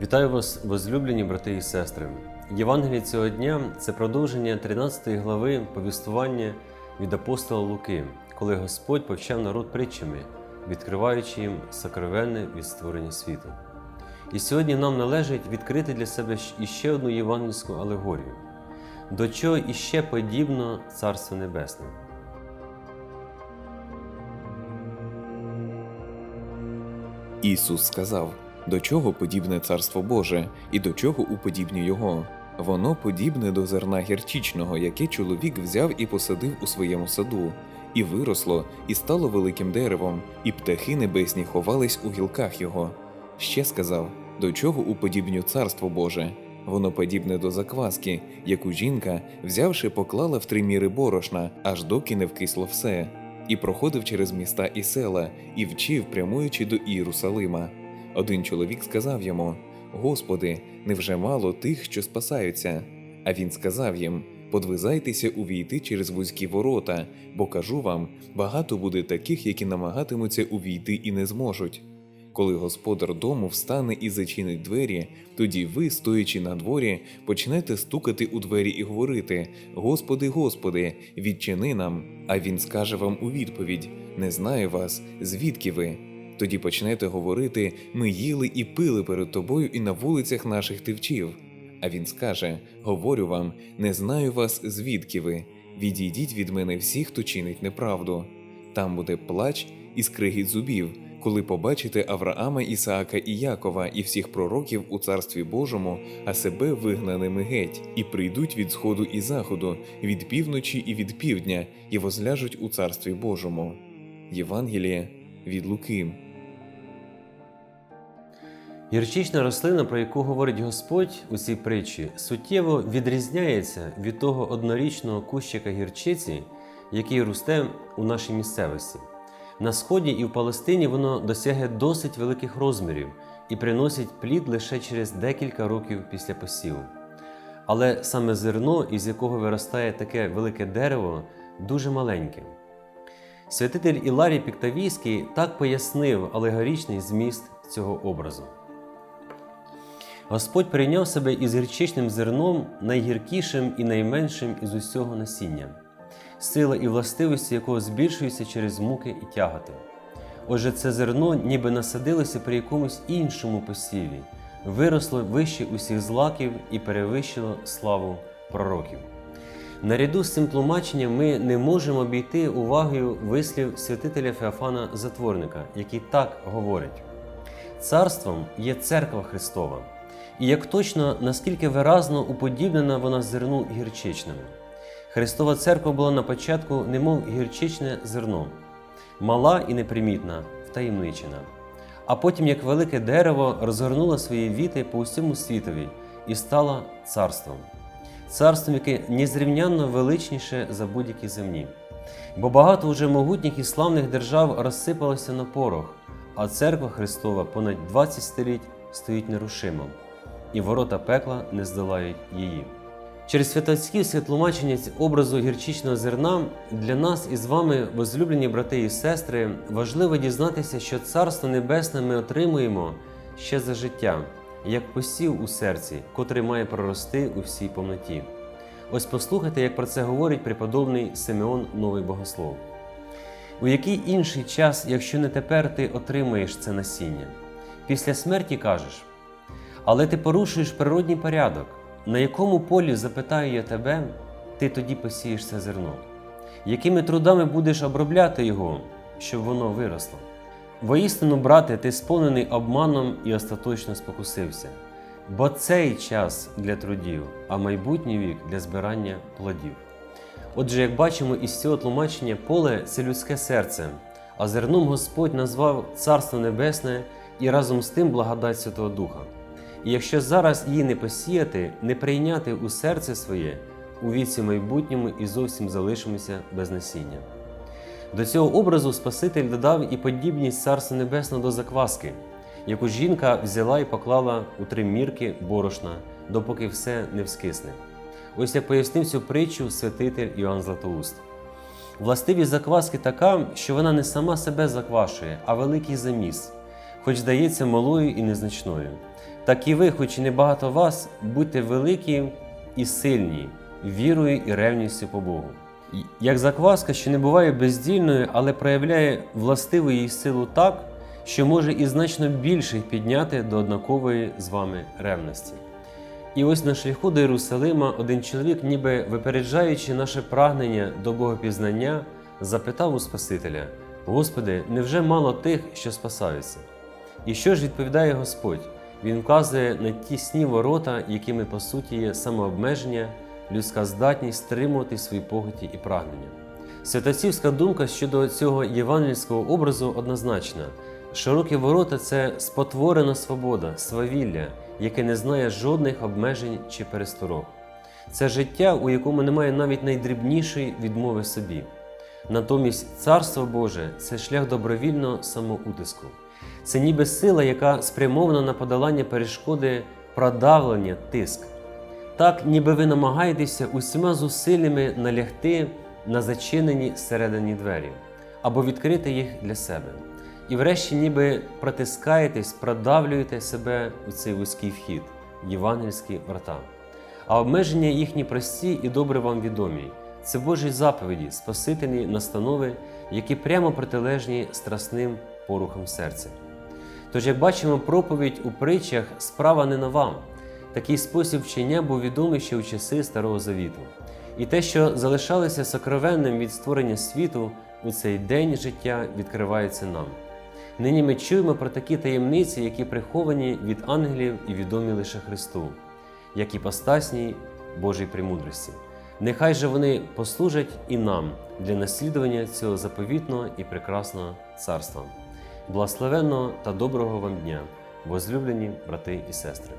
Вітаю вас, возлюблені брати і сестри. Євангеліє цього дня це продовження 13 глави повістування від апостола Луки, коли Господь повчав народ притчами, відкриваючи їм сокровенне від створення світу. І сьогодні нам належить відкрити для себе іще одну євангельську алегорію, до чого іще подібно Царство Небесне. Ісус сказав: До чого подібне царство Боже, і до чого уподібню його? Воно подібне до зерна гірчичного, яке чоловік взяв і посадив у своєму саду, і виросло, і стало великим деревом, і птахи небесні ховались у гілках його. Ще сказав: До чого уподібню царство Боже? Воно подібне до закваски, яку жінка, взявши, поклала в три міри борошна, аж доки не вкисло все, і проходив через міста і села, і вчив, прямуючи до Ієрусалима. Один чоловік сказав йому: Господи, невже мало тих, що спасаються? А він сказав їм: Подвизайтеся увійти через вузькі ворота, бо кажу вам, багато буде таких, які намагатимуться увійти і не зможуть. Коли господар дому встане і зачинить двері, тоді ви, стоячи на дворі, почнете стукати у двері і говорити: Господи, Господи, відчини нам. А він скаже вам у відповідь: Не знаю вас, звідки ви? Тоді почнете говорити: Ми їли і пили перед тобою і на вулицях наших ти вчив. А він скаже: Говорю вам, не знаю вас, звідки ви. Відійдіть від мене всі, хто чинить неправду. Там буде плач і скригіт зубів, коли побачите Авраама, Ісаака і Якова і всіх пророків у царстві Божому, а себе вигнаними геть, і прийдуть від сходу і заходу, від півночі і від півдня, і возляжуть у царстві Божому. Євангеліє від Луки. Гірчична рослина, про яку говорить Господь у цій притчі, суттєво відрізняється від того однорічного кущика гірчиці, який росте у нашій місцевості. На сході і в Палестині воно досягає досить великих розмірів і приносить плід лише через декілька років після посіву. Але саме зерно, із якого виростає таке велике дерево, дуже маленьке. Святитель Іларій Піктавійський так пояснив алегоричний зміст цього образу. Господь прийняв себе із гірчичним зерном найгіркішим і найменшим із усього насіння, сила і властивості якого збільшуються через муки і тяготи. Отже, це зерно ніби насадилося при якомусь іншому посіві, виросло вище усіх злаків і перевищило славу пророків. Наряду з цим тлумаченням ми не можемо обійти увагою вислів святителя Феофана Затворника, який так говорить: Царством є церква Христова, і як точно, наскільки виразно уподібнена вона зерну гірчичному. Христова церква була на початку, немов гірчичне зерно, мала і непримітна, втаємничена. А потім, як велике дерево, розгорнула свої віти по усьому світові і стала царством царством, яке незрівнянно величніше за будь-які земні. Бо багато вже могутніх і славних держав розсипалося на порох, а церква Христова понад 20 століть стоїть нерушимо, і ворота пекла не здолають її. Через святоцьківське тлумачення образу гірчичного зерна для нас із вами, возлюблені брати і сестри, важливо дізнатися, що Царство Небесне ми отримуємо ще за життя як посів у серці, котрий має прорости у всій повноті. Ось послухайте, як про це говорить преподобний Симеон Новий Богослов. У який інший час, якщо не тепер ти отримаєш це насіння? Після смерті кажеш, але ти порушуєш природній порядок, на якому полі запитаю я тебе, ти тоді посієш це зерно, якими трудами будеш обробляти його, щоб воно виросло? Воістину, брате, ти сповнений обманом і остаточно спокусився, бо цей час для трудів, а майбутній вік для збирання плодів. Отже, як бачимо із цього тлумачення, поле це людське серце, а зерном Господь назвав Царство Небесне і разом з тим благодать Святого Духа. І якщо зараз її не посіяти, не прийняти у серце своє, у віці майбутньому і зовсім залишимося без насіння. До цього образу Спаситель додав і подібність Царства Небесного до закваски, яку жінка взяла і поклала у три мірки борошна, допоки все не вскисне. Ось як пояснив цю притчу святитель Іоанн Златоуст. Властивість закваски така, що вона не сама себе заквашує, а великий заміс. хоч здається малою і незначною. Так і ви, хоч і небагато вас, будьте великі і сильні, вірою і ревністю по Богу. Як закваска, що не буває бездільною, але проявляє властиву їй силу так, що може і значно більших підняти до однакової з вами ревності. І ось на шляху до Єрусалима один чоловік, ніби випереджаючи наше прагнення до Богопізнання, запитав у Спасителя: Господи, невже мало тих, що спасаються? І що ж відповідає Господь? Він вказує на ті сні ворота, якими по суті є самообмеження, людська здатність стримувати свої похоті і прагнення. Святоцівська думка щодо цього євангельського образу однозначна. Широкі ворота це спотворена свобода, свавілля, яке не знає жодних обмежень чи пересторог. Це життя, у якому немає навіть найдрібнішої відмови собі. Натомість Царство Боже це шлях добровільного самоутиску. Це ніби сила, яка спрямована на подолання перешкоди, продавлення, тиск. Так, ніби ви намагаєтеся усіма зусиллями налягти на зачинені всередині двері або відкрити їх для себе. І врешті ніби протискаєтесь, продавлюєте себе у цей вузький вхід, євангельські врата. А обмеження їхні прості і добре вам відомі. Це Божі заповіді, спасительні настанови, які прямо протилежні страсним порухам серця. Тож, як бачимо, проповідь у притчах справа не нова. Такий спосіб вчення був відомий ще у часи Старого Завіту. І те, що залишалося сокровенним від створення світу, у цей день життя відкривається нам. Нині ми чуємо про такі таємниці, які приховані від ангелів і відомі лише Христу, як і постасній Божій премудрості. Нехай же вони послужать і нам для наслідування цього заповітного і прекрасного царства. Благословенного та доброго вам дня, возлюблені брати і сестри!